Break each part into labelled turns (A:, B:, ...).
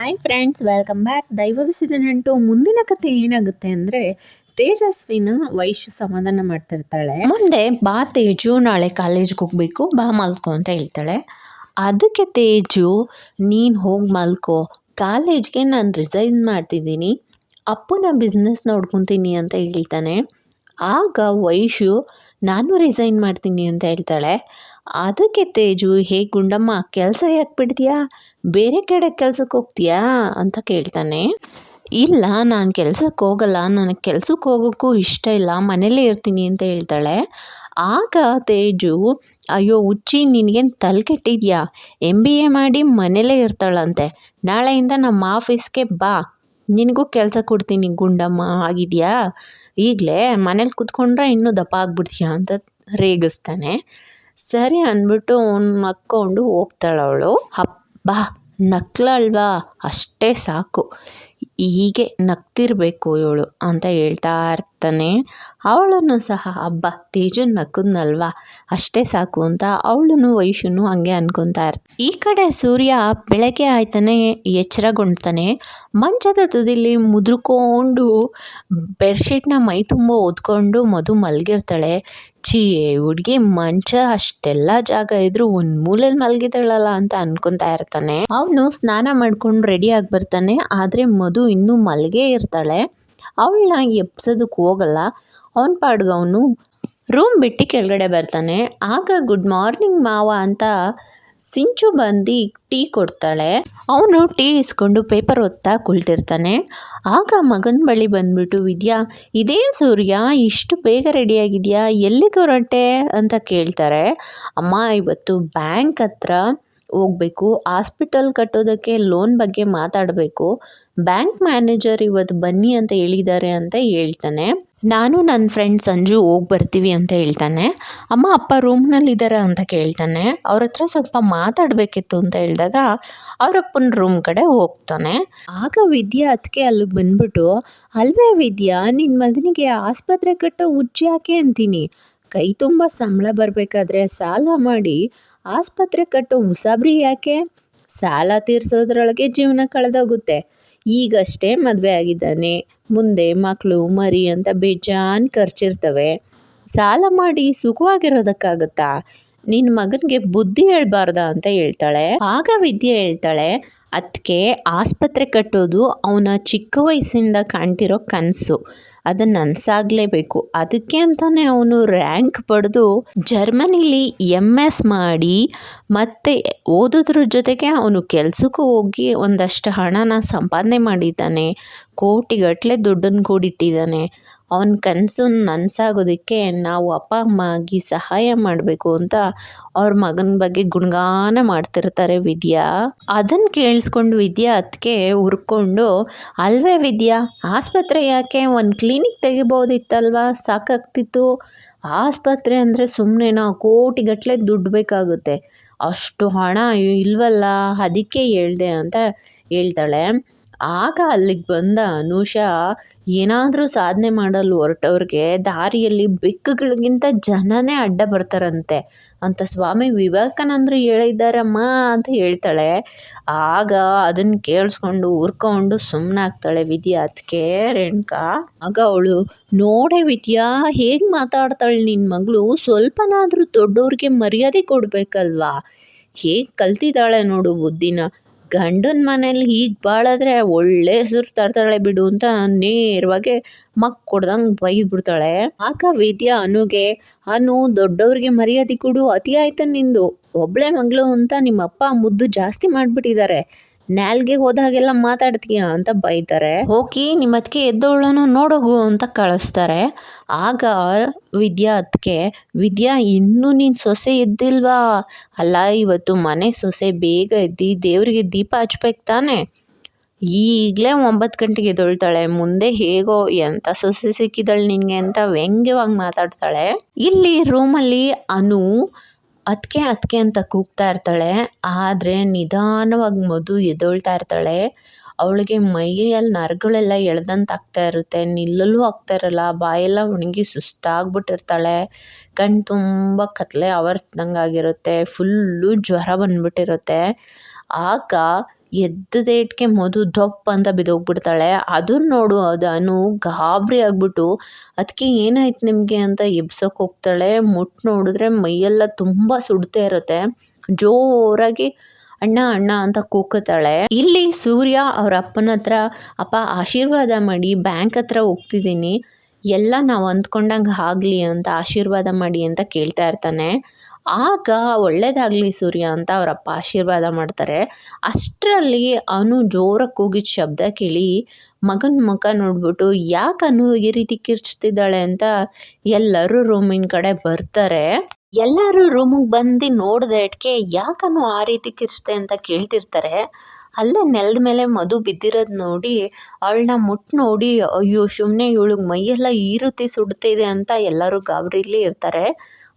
A: Hi friends welcome back ದೈವವಿಸಿದ ನಂಟು ಮುಂದಿನ ಕಥೆ ಏನಾಗುತ್ತೆ ಅಂದರೆ ತೇಜಸ್ವಿನ ವೈಶ್ಯ ಸಮಾಧಾನ ಮಾಡ್ತಿರ್ತಾಳೆ. ಮುಂದೆ ಬಾ ತೇಜು ನಾಳೆ ಕಾಲೇಜ್ಗೆ ಹೋಗ್ಬೇಕು, ಬಾ ಮಲ್ಕೋ ಅಂತ ಹೇಳ್ತಾಳೆ. ಅದಕ್ಕೆ ತೇಜು, ನೀನು ಹೋಗಿ ಮಲ್ಕೋ ಕಾಲೇಜ್ಗೆ ನಾನು ರಿಸೈನ್ ಮಾಡ್ತಿದ್ದೀನಿ, ಅಪ್ಪನ ಬಿಸ್ನೆಸ್ ನೋಡ್ಕೊತೀನಿ ಅಂತ ಹೇಳ್ತಾನೆ. ಆಗ ವೈಶು ನಾನು ರಿಸೈನ್ ಮಾಡ್ತೀನಿ ಅಂತ ಹೇಳ್ತಾಳೆ. ಅದಕ್ಕೆ ತೇಜು, ಹೇ ಗುಂಡಮ್ಮ, ಕೆಲಸ ಯಾಕೆ ಬಿಡ್ತೀಯಾ? ಬೇರೆ ಕಡೆ ಕೆಲ್ಸಕ್ಕೆ ಹೋಗ್ತೀಯಾ? ಅಂತ ಕೇಳ್ತಾನೆ. ಇಲ್ಲ, ನಾನು ಕೆಲಸಕ್ಕೆ ಹೋಗಲ್ಲ. ನನಗೆ ಕೆಲ್ಸಕ್ಕೆ ಹೋಗೋಕ್ಕೂ ಇಷ್ಟ ಇಲ್ಲ. ಮನೇಲೇ ಇರ್ತೀನಿ ಅಂತ ಹೇಳ್ತಾಳೆ. ಆಗ ತೇಜು, ಅಯ್ಯೋ ಹುಚ್ಚಿ ನಿನಗೇನು ತಲೆ ಕೆಟ್ಟಿದ್ಯಾ? ಎಂ ಬಿ ಎ ಮಾಡಿ ಮನೇಲೇ ಇರ್ತಾಳಂತೆ. ನಾಳೆಯಿಂದ ನಮ್ಮ ಆಫೀಸ್ಗೆ ಬಾ. ನಿನಗೂ ಕೆಲಸ ಕೊಡ್ತೀನಿ ಗುಂಡಮ್ಮ, ಆಗಿದೆಯಾ? ಈಗಲೇ ಮನೇಲಿ ಕೂತ್ಕೊಂಡ್ರೆ ಇನ್ನೂ ದಪ್ಪ ಆಗ್ಬಿಡ್ತೀಯ ಅಂತ ರೇಗಿಸ್ತಾನೆ. ಸರಿ ಅಂದ್ಬಿಟ್ಟು ನಕ್ಕೊಂಡು ಹೋಗ್ತಾಳೆ ಅವಳು. ಹಬ್ಬ ನಕ್ಲಲ್ವಾ? ಅಷ್ಟೇ ಸಾಕು. ಹೀಗೆ ನಗ್ತಿರ್ಬೇಕು ಇವಳು ಅಂತ ಹೇಳ್ತಾ ಇರ್ತಾನೆ. ಅವಳನ್ನು ಸಹ ಹಬ್ಬ ತೇಜು ನಕ್ಕದ್ನಲ್ವಾ ಅಷ್ಟೇ ಸಾಕು ಅಂತ ಅವಳನ್ನು ವಯಸ್ಸನ್ನು ಹಂಗೆ ಅನ್ಕೊತಾ ಇರ್ತ. ಈ ಕಡೆ ಸೂರ್ಯ ಬೆಳಗ್ಗೆ ಆಯ್ತಾನೆ ಎಚ್ಚರಗೊಂಡ್ತಾನೆ. ಮಂಚದ ತುದಿಲಿ ಮುದ್ರಕೊಂಡು ಬೆಡ್ಶೀಟ್ನ ಮೈ ತುಂಬ ಓದ್ಕೊಂಡು ಮಧು ಮಲಗಿರ್ತಾಳೆ. ಛೀ ಹುಡ್ಗಿ ಮಂಚ ಅಷ್ಟೆಲ್ಲ ಜಾಗ ಇದ್ರು ಒಂದ್ ಮೂಲೆಲ್ ಮಲಗಿದಾಳಲ್ಲ ಅಂತ ಅನ್ಕೊಂತಾ ಇರ್ತಾನೆ. ಅವನು ಸ್ನಾನ ಮಾಡ್ಕೊಂಡು ರೆಡಿ ಆಗಿ ಬರ್ತಾನೆ, ಆದ್ರೆ ಮಧು ಇನ್ನೂ ಮಲಗೇ ಇರ್ತಾಳೆ. ಅವಳನ್ನ ಎಬ್ಸೋದಕ್ಕೆ ಹೋಗಲ್ಲ. ಅವನ ಪಾಡ್ಗೆ ಅವನು ರೂಮ್ ಬಿಟ್ಟು ಕೆಳಗಡೆ ಬರ್ತಾನೆ. ಆಗ ಗುಡ್ ಮಾರ್ನಿಂಗ್ ಮಾವ ಅಂತ ಸಿಂಚು ಬಂದು ಟೀ ಕೊಡ್ತಾಳೆ. ಅವನು ಟೀ ಇಸ್ಕೊಂಡು ಪೇಪರ್ ಓದ್ತಾ ಕುಳ್ತಿರ್ತಾನೆ. ಆಗ ಮಗನ ಬಳಿ ಬಂದ್ಬಿಟ್ಟು, ವಿದ್ಯಾ, ಇದೇ ಸೂರ್ಯ, ಇಷ್ಟು ಬೇಗ ರೆಡಿಯಾಗಿದೆಯಾ? ಎಲ್ಲಿಗೆ ಹೊರಟೆ? ಅಂತ ಕೇಳ್ತಾರೆ. ಅಮ್ಮ, ಇವತ್ತು ಬ್ಯಾಂಕ್ ಹತ್ರ ಹೋಗ್ಬೇಕು. ಹಾಸ್ಪಿಟಲ್ ಕಟ್ಟೋದಕ್ಕೆ ಲೋನ್ ಬಗ್ಗೆ ಮಾತಾಡಬೇಕು. ಬ್ಯಾಂಕ್ ಮ್ಯಾನೇಜರ್ ಇವತ್ತು ಬನ್ನಿ ಅಂತ ಹೇಳಿದ್ದಾರೆ ಅಂತ ಹೇಳ್ತಾನೆ. ನಾನು ನನ್ನ ಫ್ರೆಂಡ್ ಸಂಜು ಹೋಗಿ ಬರ್ತೀವಿ ಅಂತ ಹೇಳ್ತಾನೆ. ಅಮ್ಮ, ಅಪ್ಪ ರೂಮ್ನಲ್ಲಿದ್ದಾರೆ ಅಂತ ಕೇಳ್ತಾನೆ. ಅವ್ರ ಹತ್ರ ಸ್ವಲ್ಪ ಮಾತಾಡಬೇಕಿತ್ತು ಅಂತ ಹೇಳಿದಾಗ ಅವರಪ್ಪನ ರೂಮ್ ಕಡೆ ಹೋಗ್ತಾನೆ. ಆಗ ವಿದ್ಯಾ ಅದಕ್ಕೆ ಅಲ್ಲಿಗೆ ಬಂದ್ಬಿಟ್ಟು, ಅಲ್ವೇ ವಿದ್ಯಾ ನಿನ್ನ ಮಗನಿಗೆ ಆಸ್ಪತ್ರೆ ಕಟ್ಟೋ ಉಜ್ಜಿ ಯಾಕೆ ಅಂತೀನಿ? ಕೈ ತುಂಬ ಸಂಬಳ ಬರಬೇಕಾದ್ರೆ ಸಾಲ ಮಾಡಿ. ಆಸ್ಪತ್ರೆ ಕಟ್ಟೋ ಉಸಾಬ್ರಿ ಯಾಕೆ? ಸಾಲ ತೀರಿಸೋದ್ರೊಳಗೆ ಜೀವನ ಕಳೆದೋಗುತ್ತೆ. ಈಗಷ್ಟೇ ಮದುವೆ ಆಗಿದ್ದಾನೆ. ಮುಂದೆ ಮಕ್ಕಳು ಮರಿ ಅಂತ ಬೇಜಾನ್ ಖರ್ಚಿರ್ತವೆ. ಸಾಲ ಮಾಡಿ ಸುಖವಾಗಿರೋದಕ್ಕಾಗತ್ತಾ? ನಿನ್ನ ಮಗನಿಗೆ ಬುದ್ಧಿ ಹೇಳ್ಬಾರ್ದ ಅಂತ ಹೇಳ್ತಾಳೆ. ಆಗ ವಿದ್ಯೆ ಹೇಳ್ತಾಳೆ ಅದಕ್ಕೆ ಆಸ್ಪತ್ರೆ ಕಟ್ಟೋದು ಅವನ ಚಿಕ್ಕ ವಯಸ್ಸಿಂದ ಕಾಣ್ತಿರೋ ಕನಸು. ಅದನ್ನು ನನಸಾಗಲೇಬೇಕು. ಅದಕ್ಕೆ ಅಂತಾನೆ ಅವನು ರ್ಯಾಂಕ್ ಪಡೆದು ಜರ್ಮನಿಲಿ ಎಂ ಎಸ್ ಮಾಡಿ ಮತ್ತೆ ಓದೋದ್ರ ಜೊತೆಗೆ ಅವನು ಕೆಲಸಕ್ಕೂ ಹೋಗಿ ಒಂದಷ್ಟು ಹಣನ ಸಂಪಾದನೆ ಮಾಡಿದ್ದಾನೆ. ಕೋಟಿಗಟ್ಟಲೆ ದುಡ್ಡನ್ನು ಕೂಡಿಟ್ಟಿದ್ದಾನೆ. ಅವನ ಕನಸು ನನಸಾಗೋದಕ್ಕೆ ನಾವು ಅಪ್ಪ, ಅಮ್ಮ ಸಹಾಯ ಮಾಡಬೇಕು ಅಂತ ಅವ್ರ ಮಗನ ಬಗ್ಗೆ ಗುಣಗಾನ ಮಾಡ್ತಿರ್ತಾರೆ ವಿದ್ಯಾ. ಅದನ್ನು ಕೇಳಿಸ್ಕೊಂಡು ವಿದ್ಯಾ ಅದಕ್ಕೆ ಹುರ್ಕೊಂಡು, ಅಲ್ವೇ ವಿದ್ಯಾ, ಆಸ್ಪತ್ರೆ ಯಾಕೆ? ಒಂದು ಕ್ಲಿನಿಕ್ ತೆಗಿಬೋದಿತ್ತಲ್ವಾ? ಸಾಕಾಗ್ತಿತ್ತು. ಆಸ್ಪತ್ರೆ ಅಂದರೆ ಸುಮ್ಮನೆನಾ ಕೋಟಿಗಟ್ಟಲೆ ದುಡ್ಡು ಬೇಕಾಗುತ್ತೆ. ಅಷ್ಟು ಹಣ ಇಲ್ವಲ್ಲ, ಅದಕ್ಕೆ ಹೇಳ್ದೆ ಅಂತ ಹೇಳ್ತಾಳೆ. ಆಗ ಅಲ್ಲಿಗೆ ಬಂದ ಅನುಷಾ ಏನಾದರೂ ಸಾಧನೆ ಮಾಡಲು ಹೊರಟವ್ರಿಗೆ ದಾರಿಯಲ್ಲಿ ಬೆಕ್ಕುಗಳಿಗಿಂತ ಜನನೇ ಅಡ್ಡ ಬರ್ತಾರಂತೆ. ಅಂತ ಸ್ವಾಮಿ ವಿವೇಕಾನಂದರು ಹೇಳಿದ್ದಾರಮ್ಮ ಅಂತ ಹೇಳ್ತಾಳೆ. ಆಗ ಅದನ್ನು ಕೇಳಿಸ್ಕೊಂಡು ಉರ್ಕೊಂಡು ಸುಮ್ಮನಾಗ್ತಾಳೆ ವಿದ್ಯಾ ಅದಕ್ಕೆ ರೇಣುಕಾ. ಆಗ ಅವಳು, ನೋಡೆ ವಿದ್ಯಾ, ಹೇಗೆ ಮಾತಾಡ್ತಾಳೆ ನಿನ್ನ ಮಗಳು? ಸ್ವಲ್ಪನಾದರೂ ದೊಡ್ಡವ್ರಿಗೆ ಮರ್ಯಾದೆ ಕೊಡಬೇಕಲ್ವಾ? ಹೇಗೆ ಕಲ್ತಿದ್ದಾಳೆ ನೋಡು ಬುದ್ಧಿನ? ಗಂಡನ ಮನೇಲಿ ಹೀಗೆ ಬಾಳಿದ್ರೆ ಒಳ್ಳೆ ಹೆಸರು ತರ್ತಾಳೆ ಬಿಡು ಅಂತ ನೇರವಾಗಿ ಮಕ್ ಕೊಡ್ದಂಗೆ ಬೈದ್ಬಿಡ್ತಾಳೆ. ಆಕ ವೇದ್ಯ ಅನುಗೆ, ಅನು, ದೊಡ್ಡವ್ರಿಗೆ ಮರ್ಯಾದೆ ಕೊಡು ಅತಿ ಆಯ್ತು ನಿಂದು. ಒಬ್ಳೆ ಮಗಳು ಅಂತ ನಿಮ್ಮಪ್ಪ ಮುದ್ದು ಜಾಸ್ತಿ ಮಾಡಿಬಿಟ್ಟಿದ್ದಾರೆ. ನ್ಯಾಲ್ಗೆ ಹೋದಾಗೆಲ್ಲ ಮಾತಾಡ್ತೀಯ ಅಂತ ಬೈತಾರೆ. ಹೋಗಿ ನಿಮ್ಮ ಅದಕ್ಕೆ ಎದ್ದವಳನ್ನು ನೋಡೋಗು ಅಂತ ಕಳಿಸ್ತಾರೆ. ಆಗ ವಿದ್ಯಾ ಅದಕ್ಕೆ ವಿದ್ಯಾ, ಇನ್ನೂ ನೀನು ಸೊಸೆ ಎದ್ದಿಲ್ವಾ? ಅಲ್ಲ, ಇವತ್ತು ಮನೆ ಸೊಸೆ ಬೇಗ ಎದ್ದು ದೇವರಿಗೆ ದೀಪ ಹಚ್ಬೇಕು ತಾನೆ? ಈಗಲೇ ಒಂಬತ್ತು ಗಂಟೆಗೆ ಎದ್ದೊಳ್ತಾಳೆ. ಮುಂದೆ ಹೇಗೋ ಎಂಥ ಸೊಸೆ ಸಿಕ್ಕಿದಳು ನಿನಗೆ ಅಂತ ವ್ಯಂಗ್ಯವಾಗಿ ಮಾತಾಡ್ತಾಳೆ. ಇಲ್ಲಿ ರೂಮಲ್ಲಿ ಅನು ಅದಕ್ಕೆ ಅದಕ್ಕೆ ಅಂತ ಕೂಗ್ತಾ ಇರ್ತಾಳೆ. ಆದರೆ ನಿಧಾನವಾಗಿ ಮಧು ಎದ್ದೇಳ್ತಾ ಇರ್ತಾಳೆ. ಅವಳಿಗೆ ಮೈಯಲ್ಲಿ ನರಗಳೆಲ್ಲ ಎಳ್ದಂತೆ ಆಗ್ತಾ ಇರುತ್ತೆ. ನಿಲ್ಲಲು ಆಗ್ತಾ ಇರಲ್ಲ. ಬಾಯೆಲ್ಲ ಒಣಗಿ ಸುಸ್ತಾಗ್ಬಿಟ್ಟಿರ್ತಾಳೆ. ಕಣ್ಣು ತುಂಬ ಕತ್ತಲೆ ಆವರಿಸ್ದಂಗೆ ಆಗಿರುತ್ತೆ. ಫುಲ್ಲು ಜ್ವರ ಬಂದ್ಬಿಟ್ಟಿರುತ್ತೆ. ಆಗ ಎದ್ದದೇಟ್ಗೆ ಮಧು ದೊಪ್ಪ ಅಂತ ಬಿದ್ದೋಗ್ಬಿಡ್ತಾಳೆ ಅದನ್ನ ನೋಡು ಅದು ಅನು ಗಾಬರಿ ಆಗಿಬಿಟ್ಟು ಅದಕ್ಕೆ ಏನಾಯ್ತು ನಿಮಗೆ ಅಂತ ಎಬ್ಸೋಕೆ ಹೋಗ್ತಾಳೆ. ಮುಟ್ಟು ನೋಡಿದ್ರೆ ಮೈಯೆಲ್ಲ ತುಂಬ ಸುಡ್ತಾ ಇರುತ್ತೆ. ಜೋರಾಗಿ ಅಣ್ಣ ಅಣ್ಣ ಅಂತ ಕೂಗುತ್ತಾಳೆ ಇಲ್ಲಿ ಸೂರ್ಯ ಅವ್ರ ಅಪ್ಪನ ಹತ್ರ, ಅಪ್ಪ, ಆಶೀರ್ವಾದ ಮಾಡಿ, ಬ್ಯಾಂಕ್ ಹತ್ರ ಹೋಗ್ತಿದ್ದೀನಿ. ಎಲ್ಲ ನಾವು ಅಂದ್ಕೊಂಡಂಗೆ ಆಗಲಿ ಅಂತ ಆಶೀರ್ವಾದ ಮಾಡಿ ಅಂತ ಕೇಳ್ತಾ ಇರ್ತಾನೆ. ಆಗ ಒಳ್ಳೇದಾಗಲಿ ಸೂರ್ಯ ಅಂತ ಅವರಪ್ಪ ಆಶೀರ್ವಾದ ಮಾಡ್ತಾರೆ. ಅಷ್ಟರಲ್ಲಿ ಅನು ಜೋರಾಗಿ ಕೂಗಿದ ಶಬ್ದ ಕೇಳಿ ಮಗನ ಮುಖ ನೋಡ್ಬಿಟ್ಟು, ಯಾಕೆ ಅನು ಈ ರೀತಿ ಕಿರ್ಚ್ತಿದ್ದಾಳೆ ಅಂತ ಎಲ್ಲರೂ ರೂಮಿನ ಕಡೆ ಬರ್ತಾರೆ. ಎಲ್ಲರೂ ರೂಮಿಗೆ ಬಂದು ನೋಡಿದಟ್ಕೆ ಯಾಕನು ಆ ರೀತಿ ಕಿರ್ಚ್ತೆ ಅಂತ ಕೇಳ್ತಿರ್ತಾರೆ. ಅಲ್ಲೇ ನೆಲದ ಮೇಲೆ ಮಧು ಬಿದ್ದಿರೋದು ನೋಡಿ ಅವಳನ್ನ ಮುಟ್ಟಿ ನೋಡಿ, ಅಯ್ಯೋ ಸುಮ್ಮನೆ ಇವಳಿಗೆ ಮೈಯೆಲ್ಲ ಈ ರೀತಿ ಸುಡ್ತಿದೆ ಅಂತ ಎಲ್ಲರೂ ಗಾಬರಿಲಿ ಇರ್ತಾರೆ.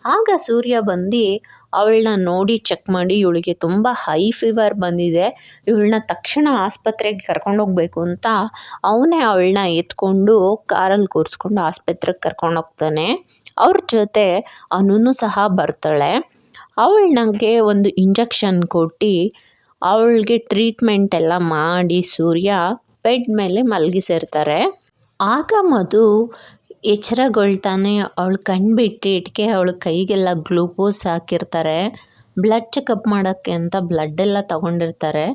A: ಆಗ ಸೂರ್ಯ ಬಂದು ಅವಳನ್ನ ನೋಡಿ ಚೆಕ್ ಮಾಡಿ, ಇವಳಿಗೆ ತುಂಬ ಹೈ ಫೀವರ್ ಬಂದಿದೆ, ಇವಳನ್ನ ತಕ್ಷಣ ಆಸ್ಪತ್ರೆಗೆ ಕರ್ಕೊಂಡೋಗ್ಬೇಕು ಅಂತ ಅವನೇ ಅವಳನ್ನ ಎತ್ಕೊಂಡು ಕಾರಲ್ಲಿ ಕೂರಿಸ್ಕೊಂಡು ಆಸ್ಪತ್ರೆಗೆ ಕರ್ಕೊಂಡು ಹೋಗ್ತಾನೆ. ಅವ್ರ ಜೊತೆ ಅನೂನು ಸಹ ಬರ್ತಾಳೆ. ಅವಳು ನನಗೆ ಒಂದು ಇಂಜೆಕ್ಷನ್ ಕೊಟ್ಟು ಅವಳಿಗೆ ಟ್ರೀಟ್ಮೆಂಟ್ ಎಲ್ಲ ಮಾಡಿ ಸೂರ್ಯ ಬೆಡ್ ಮೇಲೆ ಮಲಗಿಸಿರ್ತಾರೆ. ಆಗ ಮಧು ಎಚ್ಚರಗೊಳ್ತಾನೆ ಅವಳು ಕಣ್ಬಿಟ್ಟು ಇಟ್ಕೆ ಅವಳ ಕೈಗೆಲ್ಲ ಗ್ಲೂಕೋಸ್ ಹಾಕಿರ್ತಾರೆ. ಬ್ಲಡ್ ಚೆಕಪ್ ಮಾಡೋಕ್ಕೆ ಅಂತ ಬ್ಲಡ್ ಎಲ್ಲ ತಗೊಂಡಿರ್ತಾರೆ.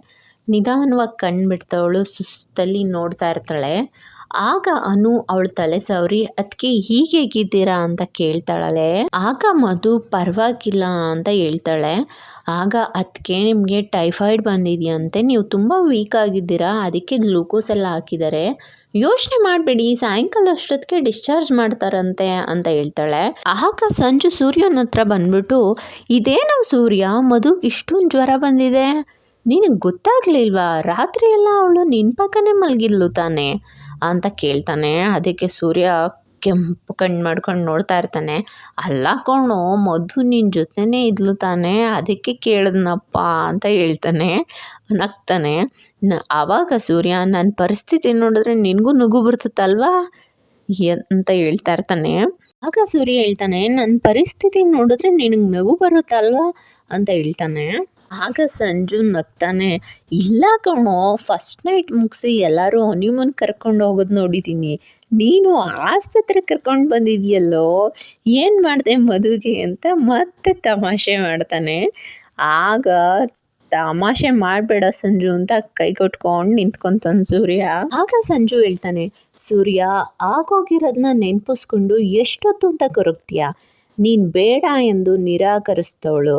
A: ನಿಧಾನವಾಗಿ ಕಣ್ಬಿಡ್ತವಳು ಸುಸ್ತಲ್ಲಿ ನೋಡ್ತಾ ಇರ್ತಾಳೆ. ಆಗ ಅನು ಅವಳ ತಲೆ ಸವರಿ ಅದಕ್ಕೆ ಹೀಗೇಗಿದ್ದೀರಾ ಅಂತ ಕೇಳ್ತಾಳಲೆ. ಆಗ ಮಧು, ಪರವಾಗಿಲ್ಲ ಅಂತ ಹೇಳ್ತಾಳೆ. ಆಗ ಅದಕ್ಕೆ ನಿಮಗೆ ಟೈಫಾಯ್ಡ್ ಬಂದಿದೆಯಂತೆ, ನೀವು ತುಂಬ ವೀಕ್ ಆಗಿದ್ದೀರಾ, ಅದಕ್ಕೆ ಗ್ಲೂಕೋಸ್ ಎಲ್ಲ ಹಾಕಿದ್ದಾರೆ ಯೋಚನೆ ಮಾಡಬೇಡಿ, ಸಾಯಂಕಾಲ ಅಷ್ಟೊತ್ತಿಗೆ ಡಿಸ್ಚಾರ್ಜ್ ಮಾಡ್ತಾರಂತೆ ಅಂತ ಹೇಳ್ತಾಳೆ. ಆಗ ಸಂಜು ಸೂರ್ಯನ ಹತ್ರ ಬಂದ್ಬಿಟ್ಟು ಇದೇನೋ ಸೂರ್ಯ, ಮಧು ಇಷ್ಟೊಂದು ಜ್ವರ ಬಂದಿದೆ. ನಿನಗೆ ಗೊತ್ತಾಗ್ಲಿಲ್ವಾ? ರಾತ್ರಿ ಎಲ್ಲ ಅವಳು ನಿನ್ನ ಪಕ್ಕನೇ ಮಲಗಿದ್ಲು ತಾನೆ. ಅಂತ ಕೇಳ್ತಾನೆ. ಅದಕ್ಕೆ ಸೂರ್ಯ ಕೆಂಪು ಕಣ್ಣು ಮಾಡ್ಕೊಂಡು ನೋಡ್ತಾ ಇರ್ತಾನೆ. ಅಲ್ಲ ಕಣೋ ಮಧು ನಿನ್ನ ಜೊತೆನೇ ಇದ್ಲು ತಾನೆ, ಅದಕ್ಕೆ ಕೇಳಿದ್ನಪ್ಪ ಅಂತ ಹೇಳ್ತಾನೆ, ನಗ್ತಾನೆ. ನ ಆವಾಗ ಸೂರ್ಯ ನನ್ನ ಪರಿಸ್ಥಿತಿ ನೋಡಿದ್ರೆ ನಿನಗೂ ನಗು ಬರ್ತದಲ್ವಾ ಅಂತ ಹೇಳ್ತಾ ಇರ್ತಾನೆ. ಆಗ ಸೂರ್ಯ ಹೇಳ್ತಾನೆ ನನ್ನ ಪರಿಸ್ಥಿತಿ ನೋಡಿದ್ರೆ ನಿನಗೆ ನಗು ಬರುತ್ತಲ್ವಾ? ಅಂತ ಹೇಳ್ತಾನೆ. ಆಗ ಸಂಜು ನಗ್ತಾನೆ. ಇಲ್ಲ ಕಣೋ ಫಸ್ಟ್ ನೈಟ್ ಮುಗಿಸಿ ಎಲ್ಲರೂ ಹನಿಮನ್ ಕರ್ಕೊಂಡು ಹೋಗೋದು ನೋಡಿದ್ದೀನಿ ನೀನು ಆಸ್ಪತ್ರೆಗೆ ಕರ್ಕೊಂಡು ಬಂದಿದ್ಯಲ್ಲೋ, ಏನು ಮಾಡಿದೆ ಮದುವೆಗೆ ಅಂತ ಮತ್ತೆ ತಮಾಷೆ ಮಾಡ್ತಾನೆ. ಆಗ ತಮಾಷೆ ಮಾಡಬೇಡ ಸಂಜು ಅಂತ ಕೈ ಕೊಟ್ಕೊಂಡು ನಿಂತ್ಕೊಂತಾನೆ ಸೂರ್ಯ. ಆಗ ಸಂಜು ಹೇಳ್ತಾನೆ, ಸೂರ್ಯ ಆಗೋಗಿರೋದನ್ನ ನೆನಪಿಸ್ಕೊಂಡು ಎಷ್ಟೊತ್ತು ಅಂತ ಕೊರಗ್ತೀಯ? ನೀನು ಬೇಡ ಎಂದು ನಿರಾಕರಿಸ್ತವಳು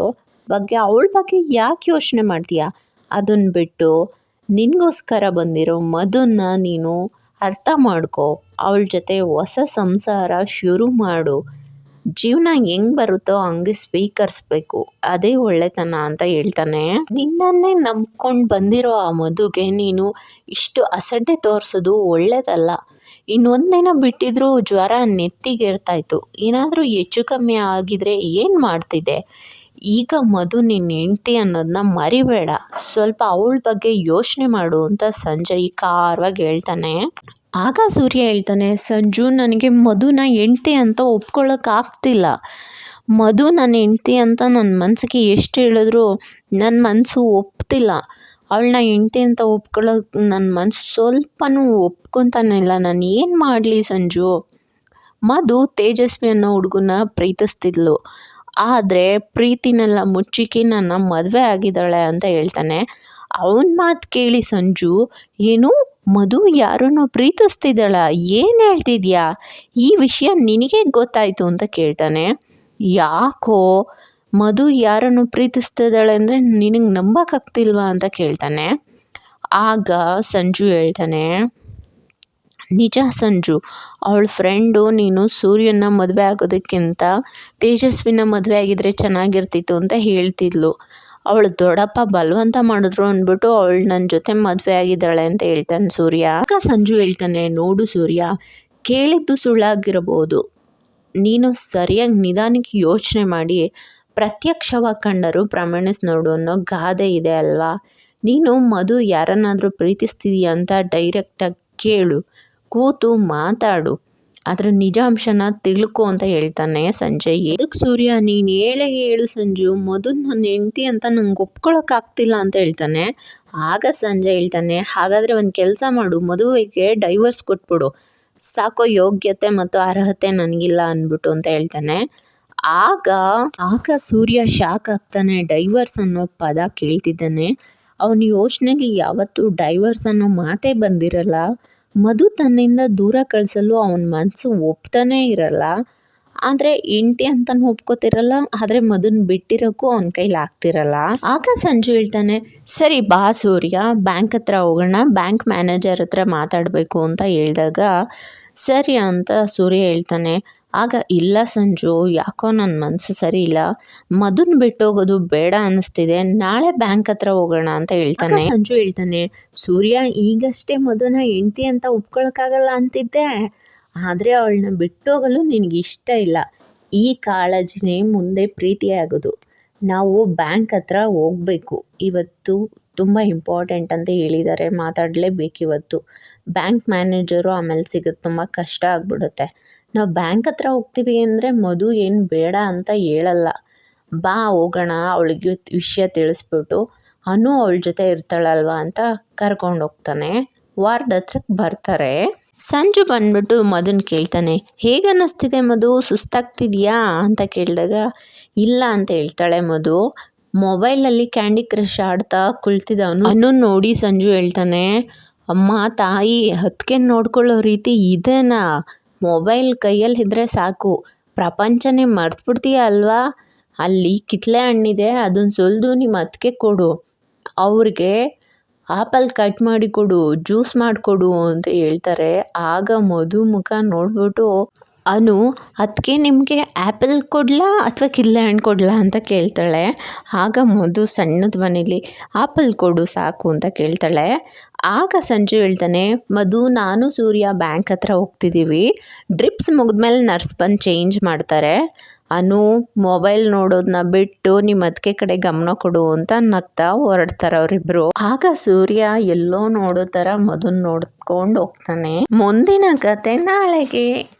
A: ಬಗ್ಗೆ, ಅವಳ ಬಗ್ಗೆ ಯಾಕೆ ಯೋಚನೆ ಮಾಡ್ತೀಯ? ಅದನ್ನು ಬಿಟ್ಟು ನಿನಗೋಸ್ಕರ ಬಂದಿರೋ ಮಧುನ ನೀನು ಅರ್ಥ ಮಾಡ್ಕೊ. ಅವಳ ಜೊತೆ ಹೊಸ ಸಂಸಾರ ಶುರು ಮಾಡು. ಜೀವನ ಹೆಂಗೆ ಬರುತ್ತೋ ಹಂಗೆ ಸ್ವೀಕರಿಸ್ಬೇಕು. ಅದೇ ಒಳ್ಳೆತನ ಅಂತ ಹೇಳ್ತಾನೆ. ನಿನ್ನನ್ನೇ ನಂಬ್ಕೊಂಡು ಬಂದಿರೋ ಆ ಮಧುಗೆ ನೀನು ಇಷ್ಟು ಅಸಡ್ಡೆ ತೋರಿಸೋದು ಒಳ್ಳೇದಲ್ಲ. ಇನ್ನೊಂದಿನ ಬಿಟ್ಟಿದ್ರು ಜ್ವರ ನೆತ್ತಿಗೇರ್ತಾಯಿತ್ತು ಏನಾದರೂ ಹೆಚ್ಚು ಕಮ್ಮಿ ಆಗಿದ್ರೆ ಏನು ಮಾಡ್ತಿದ್ದೆ ಈಗ ಮಧು ನಿನ್ನ ಹೆಂಡ್ತಿ ಅನ್ನೋದನ್ನ ಮರಿಬೇಡ. ಸ್ವಲ್ಪ ಅವಳ ಬಗ್ಗೆ ಯೋಚನೆ ಮಾಡು ಅಂತ ಸಂಜಯ್ ಖಾರವಾಗಿ ಹೇಳ್ತಾನೆ. ಆಗ ಸೂರ್ಯ ಹೇಳ್ತಾನೆ, ಸಂಜು, ನನಗೆ ಮಧುನ ಹೆಂಡ್ತಿ ಅಂತ ಒಪ್ಕೊಳ್ಳೋಕ್ಕಾಗ್ತಿಲ್ಲ ಮಧು ನನ್ನ ಹೆಂಡ್ತಿ ಅಂತ ನನ್ನ ಮನಸ್ಸಿಗೆ ಎಷ್ಟು ಹೇಳಿದ್ರು ನನ್ನ ಮನಸ್ಸು ಒಪ್ತಿಲ್ಲ. ಅವಳನ್ನ ಹೆಂಡ್ತಿ ಅಂತ ಒಪ್ಕೊಳ್ಳೋಕೆ ನನ್ನ ಮನಸ್ಸು ಸ್ವಲ್ಪನೂ ಒಪ್ಕೊತಾನೆ ಇಲ್ಲ ನಾನು ಏನು ಮಾಡಲಿ ಸಂಜು? ಮಧು ತೇಜಸ್ವಿ ಅನ್ನೋ ಹುಡುಗನ ಪ್ರೀತಿಸ್ತಿದ್ಲು. ಆದರೆ ಪ್ರೀತಿನೆಲ್ಲ ಮುಚ್ಚಿಕ್ಕಿ ನನ್ನ ಮದುವೆ ಆಗಿದ್ದಾಳೆ ಅಂತ ಹೇಳ್ತಾನೆ. ಅವನ ಮಾತು ಕೇಳಿ ಸಂಜು, ಏನು ಮಧು ಯಾರನ್ನು ಪ್ರೀತಿಸ್ತಿದ್ದಾಳ, ಏನು ಹೇಳ್ತಿದ್ಯಾ? ಈ ವಿಷಯ ನಿನಗೆ ಗೊತ್ತಾಯಿತು ಅಂತ ಕೇಳ್ತಾನೆ. ಯಾಕೋ ಮಧು ಯಾರನ್ನು ಪ್ರೀತಿಸ್ತಿದ್ದಾಳೆ ಅಂದರೆ ನಿನಗೆ ನಂಬೋಕ್ಕಾಗ್ತಿಲ್ವಾ ಅಂತ ಕೇಳ್ತಾನೆ. ಆಗ ಸಂಜು ಹೇಳ್ತಾನೆ ನಿಜ ಸಂಜು, ಅವಳ ಫ್ರೆಂಡು, ನೀನು ಸೂರ್ಯನ ಮದುವೆ ಆಗೋದಕ್ಕಿಂತ ತೇಜಸ್ವಿನ ಮದುವೆ ಆಗಿದ್ರೆ ಚೆನ್ನಾಗಿರ್ತಿತ್ತು ಅಂತ ಹೇಳ್ತಿದ್ಲು. ಅವಳು, ದೊಡ್ಡಪ್ಪ ಬಲವಂತ ಮಾಡಿದ್ರು ಅಂದ್ಬಿಟ್ಟು ಅವಳು ನನ್ನ ಜೊತೆ ಮದುವೆ ಆಗಿದ್ದಾಳೆ ಅಂತ ಹೇಳ್ತಾನೆ ಸೂರ್ಯ. ಆಗ ಸಂಜು ಹೇಳ್ತಾನೆ, ನೋಡು ಸೂರ್ಯ, ಕೇಳಿದ್ದು ಸುಳ್ಳಾಗಿರಬಹುದು ನೀನು ಸರಿಯಾಗಿ ನಿಧಾನಕ್ಕೆ ಯೋಚನೆ ಮಾಡಿ, ಪ್ರತ್ಯಕ್ಷವಾಗಿ ಕಂಡರು ಪ್ರಮಾಣಿಸ್ ನೋಡು ಅನ್ನೋ ಗಾದೆ ಇದೆ ಅಲ್ವಾ? ನೀನು ಮಧು ಯಾರನ್ನಾದರೂ ಪ್ರೀತಿಸ್ತಿದೀಯ ಅಂತ ಡೈರೆಕ್ಟಾಗಿ ಕೇಳು. ಕೂತು ಮಾತಾಡು. ಅದರ ನಿಜಾಂಶನ ತಿಳ್ಕೊ ಅಂತ ಹೇಳ್ತಾನೆ ಸಂಜಯ್. ಎದಕ್ಕೆ ಸೂರ್ಯ? ನೀನು ಹೇಳೇ ಹೇಳು ಸಂಜು. ಮೊದಲು ನನ್ನ ಹೆಂಡ್ತಿ ಅಂತ ನಂಗೆ ಒಪ್ಕೊಳ್ಳೋಕ್ಕಾಗ್ತಿಲ್ಲ ಅಂತ ಹೇಳ್ತಾನೆ. ಆಗ ಸಂಜೆ ಹೇಳ್ತಾನೆ, ಹಾಗಾದರೆ ಒಂದು ಕೆಲಸ ಮಾಡು. ಮದುವೆಗೆ ಡೈವರ್ಸ್ ಕೊಟ್ಬಿಡು. ಸಾಕೋ ಯೋಗ್ಯತೆ ಮತ್ತು ಅರ್ಹತೆ ನನಗಿಲ್ಲ ಅಂದ್ಬಿಟ್ಟು ಅಂತ ಹೇಳ್ತಾನೆ. ಆಗ ಆಗ ಸೂರ್ಯ ಶಾಕ್ ಆಗ್ತಾನೆ. ಡೈವರ್ಸ್ ಅನ್ನೋ ಪದ ಕೇಳ್ತಿದ್ದಾನೆ. ಅವನ ಯೋಚನೆಗೆ ಯಾವತ್ತೂ ಡೈವರ್ಸ್ ಅನ್ನೋ ಮಾತೇ ಬಂದಿರಲ್ಲ. ಮಧು ತನ್ನಿಂದ ದೂರ ಕಳಿಸಲು ಅವನ ಮನಸ್ಸು ಒಪ್ತಾನೇ ಇರಲ್ಲ. ಆದರೆ ಹೆಂಡ್ತಿ ಅಂತಲೂ ಒಪ್ಕೋತಿರಲ್ಲ, ಆದರೆ ಮಧುನ ಬಿಟ್ಟಿರೋಕ್ಕೂ ಅವನ ಕೈಲಿ ಆಗ್ತಿರಲ್ಲ. ಆಗ ಸಂಜು ಹೇಳ್ತಾನೆ, ಸರಿ, ಬಾ ಸೂರ್ಯ, ಬ್ಯಾಂಕ್ ಹತ್ರ ಹೋಗೋಣ, ಬ್ಯಾಂಕ್ ಮ್ಯಾನೇಜರ್ ಹತ್ರ ಮಾತಾಡಬೇಕು, ಅಂತ ಹೇಳಿದಾಗ, ಸರಿ ಅಂತ ಸೂರ್ಯ ಹೇಳ್ತಾನೆ ಆಗ ಇಲ್ಲ ಸಂಜು, ಯಾಕೋ ನನ್ನ ಮನಸ್ಸು ಸರಿ ಇಲ್ಲ. ಮಧುನ್ ಬಿಟ್ಟೋಗೋದು ಬೇಡ ಅನ್ನಿಸ್ತಿದೆ ನಾಳೆ ಬ್ಯಾಂಕ್ ಹತ್ರ ಹೋಗೋಣ ಅಂತ ಹೇಳ್ತಾನೆ. ಸಂಜು ಹೇಳ್ತಾನೆ, ಸೂರ್ಯ, ಈಗಷ್ಟೇ ಮಧುನ ಹೆಂಡ್ತಿ ಅಂತ ಒಪ್ಕೊಳಕ್ಕಾಗಲ್ಲ ಅಂತಿದ್ದೆ. ಆದರೆ ಅವಳನ್ನ ಬಿಟ್ಟೋಗಲು ನಿನಗೆ ಇಷ್ಟ ಇಲ್ಲ. ಈ ಕಾಳಜಿನೇ ಮುಂದೆ ಪ್ರೀತಿ ಆಗೋದು ನಾವು ಬ್ಯಾಂಕ್ ಹತ್ರ ಹೋಗ್ಬೇಕು. ಇವತ್ತು ತುಂಬ ಇಂಪಾರ್ಟೆಂಟ್ ಅಂತ ಹೇಳಿದ್ದಾರೆ ಮಾತಾಡಲೇಬೇಕಿವತ್ತು. ಬ್ಯಾಂಕ್ ಮ್ಯಾನೇಜರು ಆಮೇಲೆ ಸಿಗೋದು ತುಂಬ ಕಷ್ಟ ಆಗಿಬಿಡುತ್ತೆ. ನಾವು ಬ್ಯಾಂಕ್ ಹತ್ರ ಹೋಗ್ತೀವಿ ಅಂದರೆ ಮಧು ಏನು ಬೇಡ ಅಂತ ಹೇಳಲ್ಲ. ಬಾ ಹೋಗೋಣ, ಅವಳಿಗೆ ವಿಷಯ ತಿಳಿಸ್ಬಿಟ್ಟು ಅನು ಅವಳ ಜೊತೆ ಇರ್ತಾಳಲ್ವಾ ಅಂತ ಕರ್ಕೊಂಡು ಹೋಗ್ತಾನೆ. ವಾರ್ಡ್ ಹತ್ರಕ್ಕೆ ಬರ್ತಾರೆ. ಸಂಜು ಬಂದ್ಬಿಟ್ಟು ಮಧುನ್ ಕೇಳ್ತಾನೆ ಹೇಗನ್ನಿಸ್ತಿದೆ ಮಧು? ಸುಸ್ತಾಗ್ತಿದ್ಯಾ? ಅಂತ ಕೇಳಿದಾಗ, ಇಲ್ಲ ಅಂತ ಹೇಳ್ತಾಳೆ ಮಧು. ಮೊಬೈಲಲ್ಲಿ ಕ್ಯಾಂಡಿ ಕ್ರಶ್ ಆಡ್ತಾ ಕುಳ್ತಿದ್ದವನು ಅನ್ನು ನೋಡಿ ಸಂಜು ಹೇಳ್ತಾನೆ, ಅಮ್ಮ ತಾಯಿ ಹತ್ಕೆ ನೋಡ್ಕೊಳ್ಳೋ ರೀತಿ ಇದೇನಾ? ಮೊಬೈಲ್ ಕೈಯಲ್ಲಿ ಇದ್ದರೆ ಸಾಕು. ಪ್ರಪಂಚನೇ ಮರ್ತ್ಬಿಡ್ತೀಯ ಅಲ್ವಾ? ಅಲ್ಲಿ ಕಿತ್ಲೆ ಹಣ್ಣಿದೆ ಅದನ್ನು ಸುಲಿದು ನಿಮ್ಮ ಅತ್ತಿಗೆ ಕೊಡು. ಅವ್ರಿಗೆ ಆಪಲ್ ಕಟ್ ಮಾಡಿ ಕೊಡು, ಜ್ಯೂಸ್ ಮಾಡಿಕೊಡು ಅಂತ ಹೇಳ್ತಾರೆ. ಆಗ ಮಧು ಮುಖ ನೋಡ್ಬಿಟ್ಟು ಅನು ಅದಕ್ಕೆ ನಿಮಗೆ ಆ್ಯಪಲ್ ಕೊಡಲಾ ಅಥವಾ ಕಿಲ್ಲೆ ಹಣ್ಣು ಕೊಡಲಾ ಅಂತ ಕೇಳ್ತಾಳೆ. ಆಗ ಮಧು ಸಣ್ಣದ ಮನೇಲಿ, ಆಪಲ್ ಕೊಡು ಸಾಕು ಅಂತ ಕೇಳ್ತಾಳೆ. ಆಗ ಸಂಜು ಹೇಳ್ತಾನೆ, ಮಧು, ನಾನು ಸೂರ್ಯ ಬ್ಯಾಂಕ್ ಹತ್ರ ಹೋಗ್ತಿದ್ದೀವಿ ಡ್ರಿಪ್ಸ್ ಮುಗಿದ್ಮೇಲೆ ನರ್ಸ್ ಬಂದು ಚೇಂಜ್ ಮಾಡ್ತಾರೆ. ಅನು, ಮೊಬೈಲ್ ನೋಡೋದನ್ನ ಬಿಟ್ಟು ನಿಮ್ಮ ಅದಕ್ಕೆ ಕಡೆ ಗಮನ ಕೊಡು ಅಂತ ನಗ್ತಾ ಹೊರಡ್ತಾರೆ ಅವರಿಬ್ರು. ಆಗ ಸೂರ್ಯ ಎಲ್ಲೋ ನೋಡೋ ಥರ ಮಧುನ್ ನೋಡ್ಕೊಂಡು ಹೋಗ್ತಾನೆ. ಮುಂದಿನ ಕತೆ ನಾಳೆಗೆ.